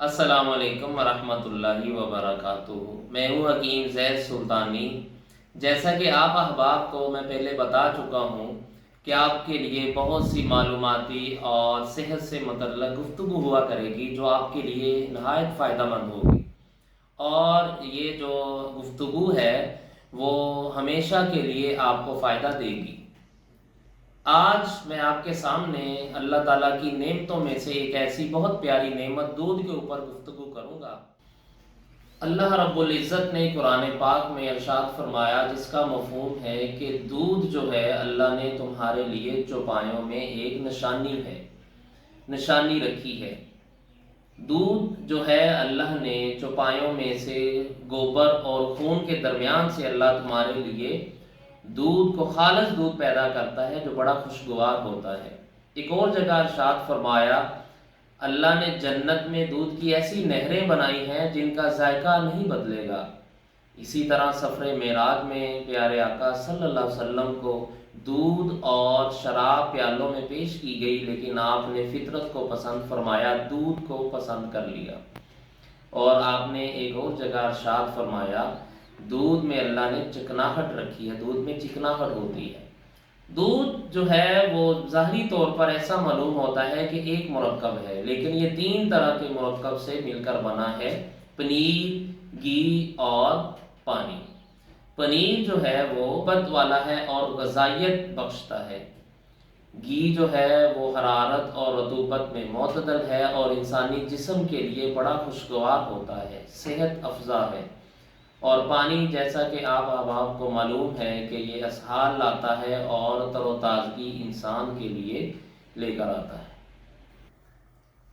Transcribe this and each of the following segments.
السلام علیکم ورحمۃ اللہ وبرکاتہ۔ میں ہوں حکیم زید سلطانی۔ جیسا کہ آپ احباب کو میں پہلے بتا چکا ہوں کہ آپ کے لیے بہت سی معلوماتی اور صحت سے متعلق گفتگو ہوا کرے گی، جو آپ کے لیے نہایت فائدہ مند ہوگی۔ اور یہ جو گفتگو ہے، وہ ہمیشہ کے لیے آپ کو فائدہ دے گی۔ آج میں آپ کے سامنے اللہ تعالیٰ کی نعمتوں میں سے ایک ایسی بہت پیاری نعمت دودھ کے اوپر گفتگو کروں گا۔ اللہ رب العزت نے قرآن پاک میں ارشاد فرمایا، جس کا مفہوم ہے کہ دودھ جو ہے، اللہ نے تمہارے لیے چوپایوں میں ایک نشانی ہے، نشانی رکھی ہے۔ دودھ جو ہے، اللہ نے چوپایوں میں سے گوبر اور خون کے درمیان سے اللہ تمہارے لیے دودھ کو خالص دودھ پیدا کرتا ہے جو بڑا خوشگوار ہوتا ہے۔ ایک اور جگہ ارشاد فرمایا، اللہ نے جنت میں دودھ کی ایسی نہریں بنائی ہیں جن کا ذائقہ نہیں بدلے گا۔ اسی طرح سفر معراج میں پیارے آقا صلی اللہ علیہ وسلم کو دودھ اور شراب پیالوں میں پیش کی گئی، لیکن آپ نے فطرت کو پسند فرمایا، دودھ کو پسند کر لیا۔ اور آپ نے ایک اور جگہ ارشاد فرمایا دودھ میں اللہ نے چکناہٹ رکھی ہے، دودھ میں چکناہٹ ہوتی ہے۔ دودھ جو ہے وہ ظاہری طور پر ایسا معلوم ہوتا ہے کہ ایک مرکب ہے، لیکن یہ تین طرح کے مرکب سے مل کر بنا ہے، پنیر، گھی اور پانی۔ پنیر جو ہے وہ بد والا ہے اور غذائیت بخشتا ہے۔ گھی جو ہے وہ حرارت اور رطوبت میں معتدل ہے اور انسانی جسم کے لیے بڑا خوشگوار ہوتا ہے، صحت افزا ہے۔ اور پانی جیسا کہ آپ احباب کو معلوم ہے کہ یہ اسحال لاتا ہے اور تر و تازگی انسان کے لیے لے کر آتا ہے۔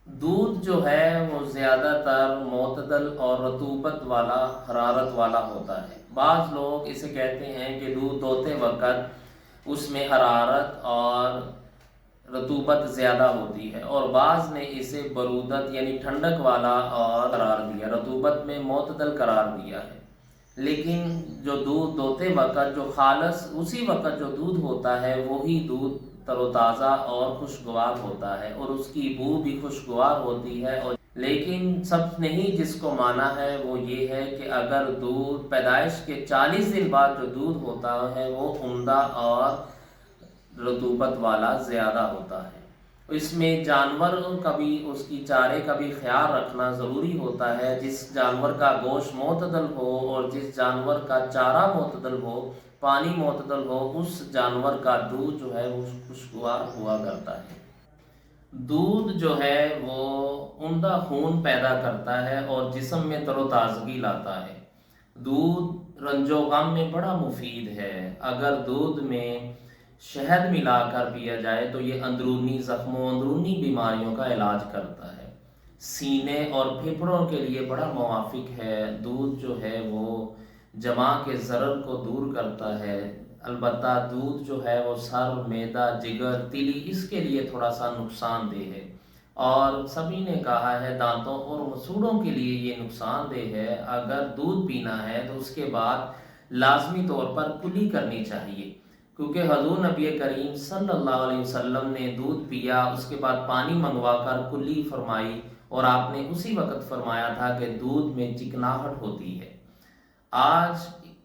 دودھ جو ہے وہ زیادہ تر معتدل اور رطوبت والا، حرارت والا ہوتا ہے۔ بعض لوگ اسے کہتے ہیں کہ دودھ دھوتے وقت اس میں حرارت اور رطوبت زیادہ ہوتی ہے اور بعض نے اسے برودت یعنی ٹھنڈک والا اور قرار دیا، رطوبت میں معتدل قرار دیا ہے۔ لیکن جو دودھ دوتے وقت، جو خالص اسی وقت جو دودھ ہوتا ہے، وہی دودھ تر و تازہ اور خوشگوار ہوتا ہے اور اس کی بو بھی خوشگوار ہوتی ہے اور لیکن سب نہیں جس کو مانا ہے وہ یہ ہے کہ اگر دودھ پیدائش کے چالیس دن بعد جو دودھ ہوتا ہے وہ عمدہ اور رطوبت والا زیادہ ہوتا ہے۔ اس میں جانور کا بھی، اس کی چارے کا بھی خیال رکھنا ضروری ہوتا ہے۔ جس جانور کا گوشت معتدل ہو اور جس جانور کا چارہ معتدل ہو، پانی معتدل ہو، اس جانور کا دودھ جو ہے وہ خوشگوار ہوا کرتا ہے۔ دودھ جو ہے وہ عمدہ خون پیدا کرتا ہے اور جسم میں تر و تازگی لاتا ہے۔ دودھ رنج و غم میں بڑا مفید ہے۔ اگر دودھ میں شہد ملا کر پیا جائے تو یہ اندرونی زخموں، اندرونی بیماریوں کا علاج کرتا ہے۔ سینے اور پھپڑوں کے لیے بڑا موافق ہے۔ دودھ جو ہے وہ جمع کے ضرر کو دور کرتا ہے۔ البتہ دودھ جو ہے وہ سر میدا جگر، تلی، اس کے لیے تھوڑا سا نقصان دہ ہے۔ اور سبھی نے کہا ہے دانتوں اور مسوڑوں کے لیے یہ نقصان دہ ہے۔ اگر دودھ پینا ہے تو اس کے بعد لازمی طور پر کلی کرنی چاہیے۔ کیونکہ حضور نبی کریم صلی اللہ علیہ وسلم نے دودھ پیا، اس کے بعد پانی منگوا کر کلی فرمائی اور آپ نے اسی وقت فرمایا تھا کہ دودھ میں چکناہٹ ہوتی ہے۔ آج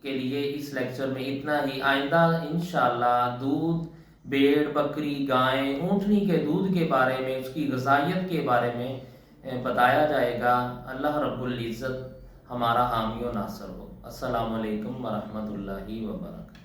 کے لیے اس لیکچر میں اتنا ہی۔ آئندہ انشاءاللہ دودھ، بیڑ، بکری گائیں اونٹنی کے دودھ کے بارے میں، اس کی غذائیت کے بارے میں بتایا جائے گا۔ اللہ رب العزت ہمارا حامی و ناصر ہو۔ السلام علیکم ورحمۃ اللہ وبرکاتہ۔